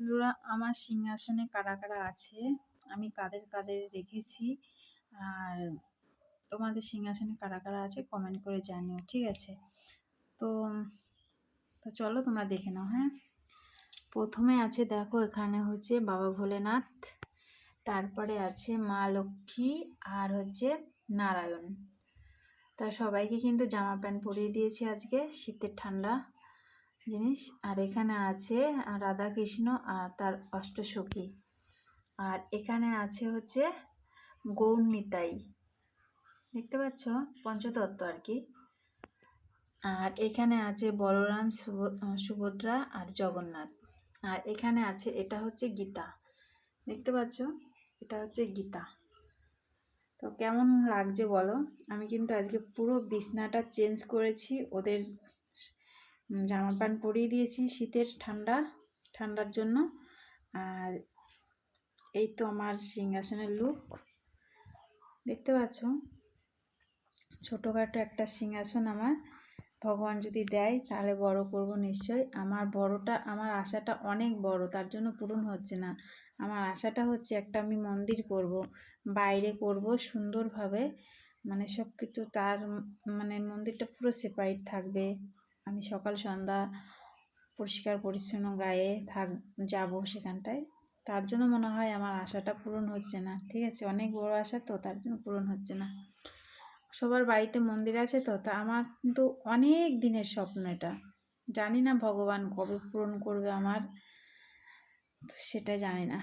বন্ধুরা, আমার সিংহাসনে কারা কারা আছে? আমি কাদের কাদের রেখেছি? আর তোমাদের সিংহাসনে কারা কারা আছে কমেন্ট করে জানিও, ঠিক আছে? তো তো চলো তোমরা দেখে নাও হ্যাঁ? প্রথমে আছে, দেখো, এখানে হচ্ছে বাবা ভোলেনাথ, তারপরে আছে মা লক্ষ্মী, আর হচ্ছে নারায়ণ। তা সবাইকে কিন্তু জামা প্যান্ট পরিয়ে দিয়েছি আজকে, শীতের ঠান্ডা। জিনিস। আর এখানে আছে রাধাকৃষ্ণ আর তার অষ্টসখী। আর এখানে আছে হচ্ছে গৌর নিতাই দেখতে পাচ্ছ? পঞ্চতত্ত্ব আর কি। আর এখানে আছে বলরাম সুভদ্রা আর জগন্নাথ। আর এখানে আছে, এটা হচ্ছে গীতা। দেখতে পাচ্ছ? এটা হচ্ছে গীতা। তো কেমন লাগছে বলো? আমি কিন্তু আজকে পুরো বিছনাটা চেঞ্জ করেছি, ওদের জামা প্যান্ট পরিয়ে দিয়েছি শীতের ঠান্ডা, ঠান্ডার জন্য। আর এই তো আমার সিংহাসনের লুক। দেখতে পাচ্ছ? ছোটোখাটো একটা সিংহাসন আমার। ভগবান যদি দেয়, তাহলে বড় করব নিশ্চয়। আমার বড়টা, আমার আশাটা অনেক বড়, তার জন্য পূরণ হচ্ছে না। আমার আশাটা হচ্ছে একটা আমি মন্দির করব, বাইরে করব সুন্দরভাবে। মানে সব কিছু তার মানে মন্দিরটা পুরো সেপারেট থাকবে। আমি সকাল, সন্ধ্যা পরিষ্কার, পরিচ্ছন্ন গায়ে থাক, যাব সেখানটায়। তার জন্য মনে হয় আমার আশাটা পূরণ হচ্ছে না, ঠিক আছে? অনেক বড় আশা তো, তার জন্য পূরণ হচ্ছে না। সবার বাড়িতে মন্দির আছে তো, তা আমার কিন্তু অনেক দিনের স্বপ্ন এটা। জানি না ভগবান কবে পূরণ করবে আমার সেটা জানি না।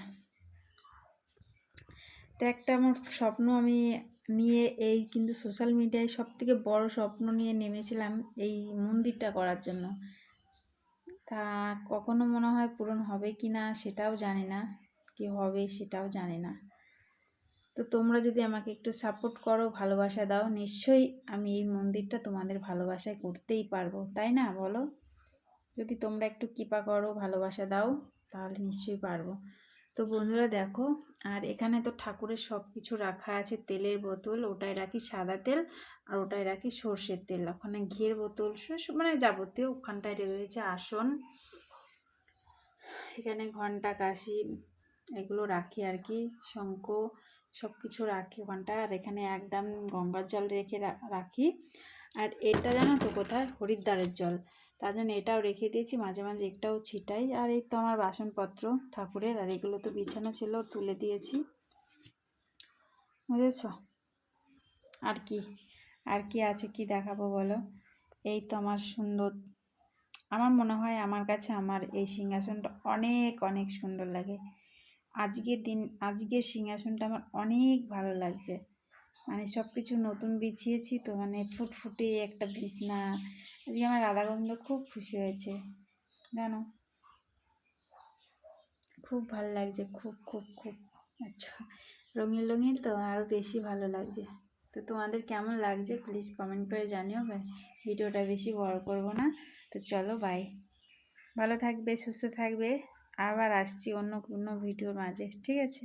তো একটা আমার স্বপ্ন আমি নিয়ে এই কিন্তু সোশ্যাল মিডিয়ায় সব থেকে বড় স্বপ্ন নিয়ে নেমেছিলাম এই মন্দিরটা করার জন্য। তা কখনো মনে হয় পূরণ হবে কি না সেটাও জানি না, কি হবে সেটাও জানি না। তো তোমরা যদি আমাকে একটু সাপোর্ট করো, ভালোবাসা দাও, নিশ্চয়ই আমি এই মন্দিরটা তোমাদের ভালোবাসায় করতেই পারব, তাই না বলো? যদি তোমরা একটু কৃপা করো, ভালোবাসা দাও, তাহলে নিশ্চয়ই পারব। তো বন্ধুরা দেখো, আর এখানে তো ঠাকুরের সব কিছু রাখা আছে, তেলের বোতল ওটায় রাখি সাদা তেল, আর ওটায় রাখি সর্ষের তেল। ওখানে ঘিয়ের বোতল মানে যাবতীয় ওখানটায় রয়েছে আসন। এখানে ঘণ্টা, কাশি, এগুলো রাখি আর কি, শঙ্খ সব কিছু রাখি ওখানটা। আর এখানে একদম গঙ্গার জল রেখে রাখি। আর এটা জানো তো কোথায়? হরিদ্বারের জল। তার জন্য এটাও রেখে দিয়েছি। মাঝে মাঝে একটাও ছিটাই। আর এই তো আমার বাসনপত্র ঠাকুরের, আর এগুলো তো বিছানা ছিল, তুলে দিয়েছি। বুঝেছ? আর কি? আর কি আছে কি দেখাবো বলো? এই তো আমার সুন্দর। আমার মনে হয় আমার কাছে আমার এই সিংহাসনটা অনেক অনেক সুন্দর লাগে। আজকের দিন, আজকের সিংহাসনটা আমার অনেক ভালো লাগছে। মানে সব কিছু নতুন বিছিয়েছি তো মানে ফুটফুটে একটা বিছনা আজকে আমার রাধাগন্ধ খুব খুশি হয়েছে, জানো? খুব ভালো লাগছে, খুব খুব খুব। আচ্ছা রঙিন রঙিন তো আরও বেশি ভালো লাগছে। তো তোমাদের কেমন লাগছে প্লিজ কমেন্ট করে জানিও ভিডিওটা বেশি বড় করব না। তো চলো বাই ভালো থাকবে, সুস্থ থাকবে। আবার আসছি অন্য কোনো ভিডিওর মাঝে, ঠিক আছে?